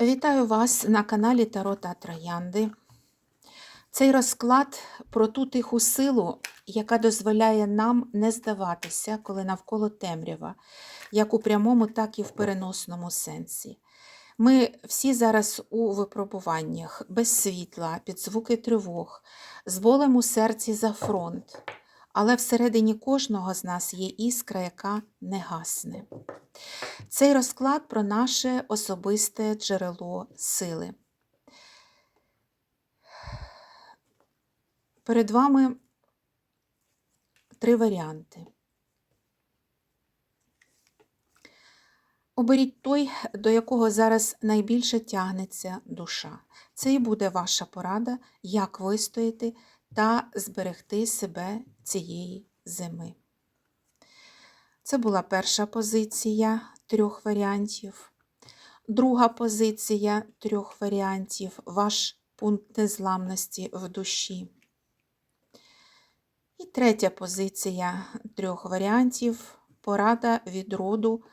Вітаю вас на каналі Таро та Троянди. Цей розклад про ту тиху силу, яка дозволяє нам не здаватися, коли навколо темрява, як у прямому, так і в переносному сенсі. Ми всі зараз у випробуваннях, без світла, під звуки тривог, з болем у серці за фронт. Але всередині кожного з нас є іскра, яка не гасне. Цей розклад про наше особисте джерело сили. Перед вами три варіанти. Оберіть той, до якого зараз найбільше тягнеться душа. Це і буде ваша порада, як вистояти та зберегти себе цієї зими. Це була перша позиція трьох варіантів. Друга позиція трьох варіантів ваш пункт незламності в душі. І третя позиція трьох варіантів порада від роду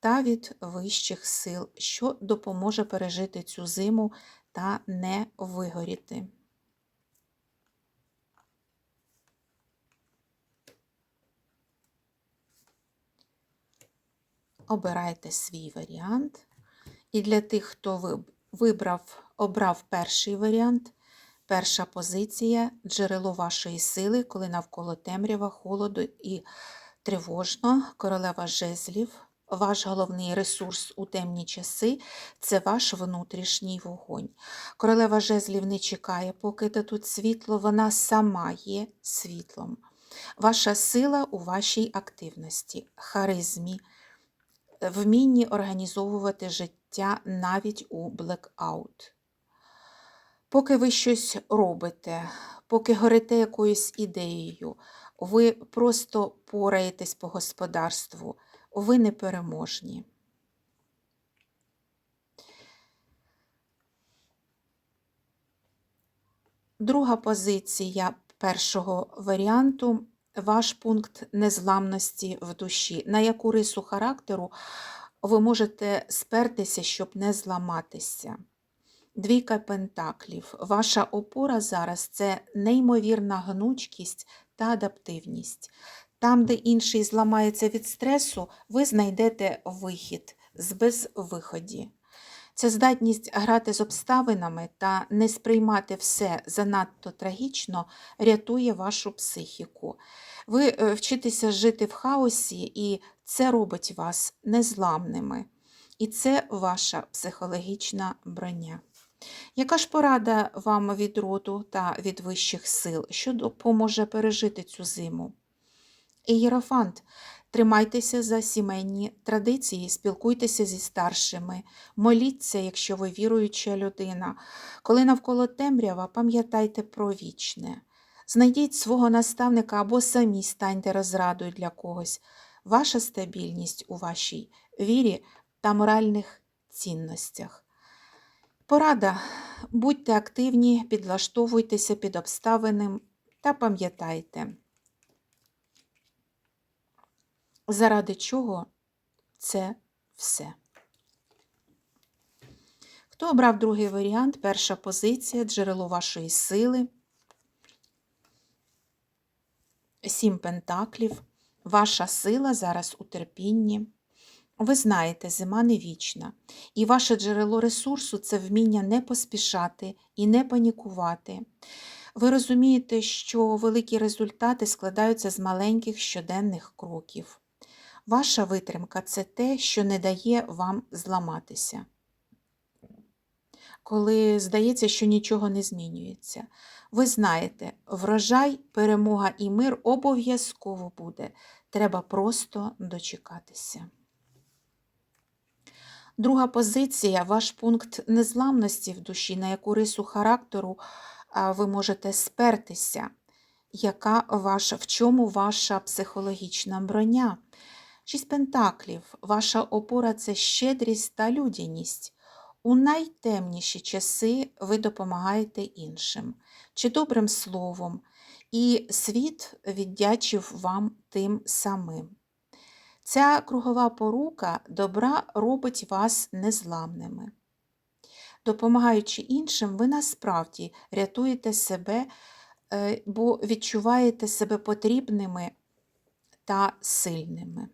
та від вищих сил, що допоможе пережити цю зиму та не вигоріти. Обирайте свій варіант. І для тих, хто вибрав, обрав перший варіант, перша позиція джерело вашої сили, коли навколо темрява, холоду і тривожно, королева жезлів, ваш головний ресурс у темні часи це ваш внутрішній вогонь. Королева жезлів не чекає, поки тут світло, вона сама є світлом. Ваша сила у вашій активності, харизмі вмінні організовувати життя навіть у блекаут. Поки ви щось робите, поки горите якоюсь ідеєю, ви просто пораєтесь по господарству, ви непереможні. Друга позиція першого варіанту ваш пункт незламності в душі, на яку рису характеру ви можете спертися, щоб не зламатися. Двійка пентаклів. Ваша опора зараз це неймовірна гнучкість та адаптивність. Там, де інший зламається від стресу, ви знайдете вихід з безвиході. Ця здатність грати з обставинами та не сприймати все занадто трагічно рятує вашу психіку. Ви е, вчитеся жити в хаосі, і це робить вас незламними. І це ваша психологічна броня. Яка ж порада вам від роду та від вищих сил, що допоможе пережити цю зиму? Ієрофант Тримайтеся за сімейні традиції, спілкуйтеся зі старшими, моліться, якщо ви віруюча людина. Коли навколо темрява, пам'ятайте про вічне. Знайдіть свого наставника або самі станьте розрадою для когось. Ваша стабільність у вашій вірі та моральних цінностях. Порада. Будьте активні, підлаштовуйтеся під обставини та пам'ятайте. Заради чого це все? Хто обрав другий варіант? Перша позиція, джерело вашої сили, сім пентаклів. Ваша сила зараз у терпінні. Ви знаєте, зима не вічна. І ваше джерело ресурсу це вміння не поспішати і не панікувати. Ви розумієте, що великі результати складаються з маленьких щоденних кроків. Ваша витримка це те, що не дає вам зламатися. Коли здається, що нічого не змінюється. Ви знаєте, врожай, перемога і мир обов'язково буде. Треба просто дочекатися. Друга позиція ваш пункт незламності в душі, на яку рису характеру ви можете спертися, яка ваша, в чому ваша психологічна броня. Шість пентаклів, ваша опора це щедрість та людяність. У найтемніші часи ви допомагаєте іншим, чи добрим словом, і світ віддячив вам тим самим. Ця кругова порука добра робить вас незламними. Допомагаючи іншим, ви насправді рятуєте себе, е, бо відчуваєте себе потрібними та сильними.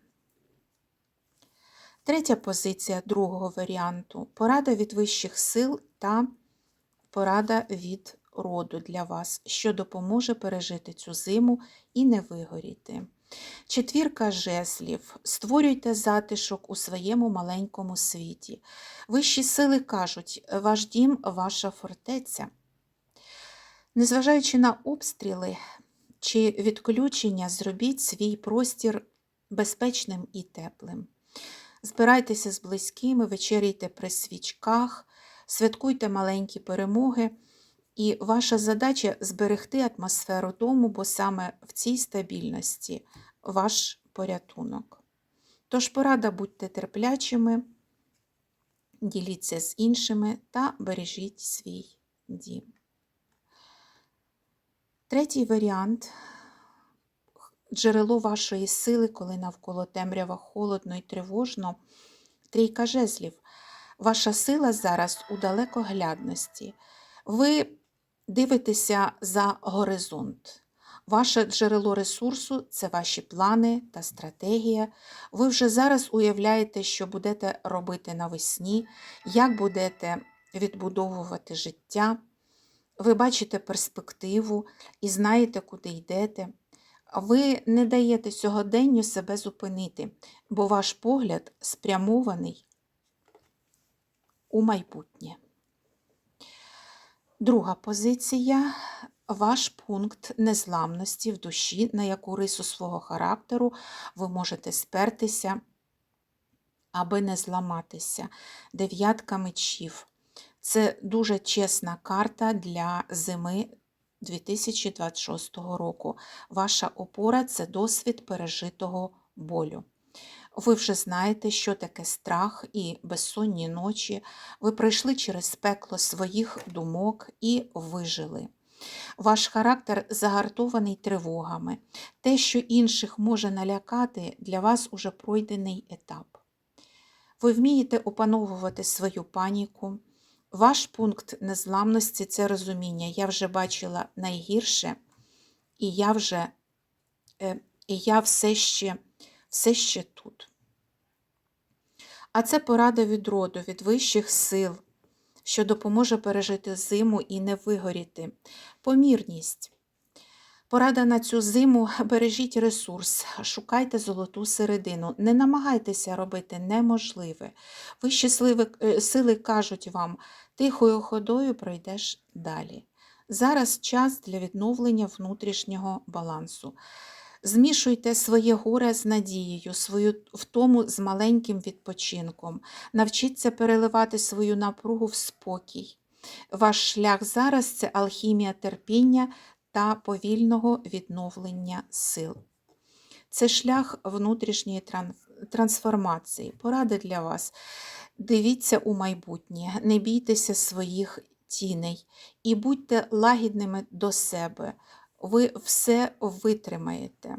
Третя позиція другого варіанту порада від вищих сил та порада від роду для вас, що допоможе пережити цю зиму і не вигоріти. Четвірка жезлів. Створюйте затишок у своєму маленькому світі. Вищі сили кажуть, ваш дім ваша фортеця. Незважаючи на обстріли чи відключення, зробіть свій простір безпечним і теплим. Збирайтеся з близькими, вечеряйте при свічках, святкуйте маленькі перемоги. І ваша задача зберегти атмосферу дому, бо саме в цій стабільності ваш порятунок. Тож порада будьте терплячими, діліться з іншими та бережіть свій дім. Третій варіант джерело вашої сили, коли навколо темрява холодно і тривожно. Трійка жезлів. Ваша сила зараз у далекоглядності. Ви дивитеся за горизонт. Ваше джерело ресурсу це ваші плани та стратегія. Ви вже зараз уявляєте, що будете робити навесні, як будете відбудовувати життя. Ви бачите перспективу і знаєте, куди йдете. Ви не даєте сьогоденню себе зупинити, бо ваш погляд спрямований у майбутнє. Друга позиція ваш пункт незламності в душі, на яку рису свого характеру ви можете спертися, аби не зламатися. Дев'ятка мечів. Це дуже чесна карта для зими 2026 року. Ваша опора це досвід пережитого болю. Ви вже знаєте, що таке страх і безсонні ночі. Ви пройшли через пекло своїх думок і вижили. Ваш характер загартований тривогами. Те, що інших може налякати, для вас уже пройдений етап. Ви вмієте опановувати свою паніку. Ваш пункт незламності це розуміння. Я вже бачила найгірше, і я вже е, і я все ще, все ще тут. А це порада від роду, від вищих сил, що допоможе пережити зиму і не вигоріти. Помірність. Порада на цю зиму бережіть ресурс, шукайте золоту середину, не намагайтеся робити неможливе. Вищі сили кажуть вам, тихою ходою пройдеш далі. Зараз час для відновлення внутрішнього балансу. Змішуйте своє горе з надією, свою втому з маленьким відпочинком. Навчіться переливати свою напругу в спокій. Ваш шлях зараз це алхімія терпіння та повільного відновлення сил. Це шлях внутрішньої трансформації. Поради для вас. Дивіться у майбутнє, не бійтеся своїх тіней і будьте лагідними до себе. Ви все витримаєте.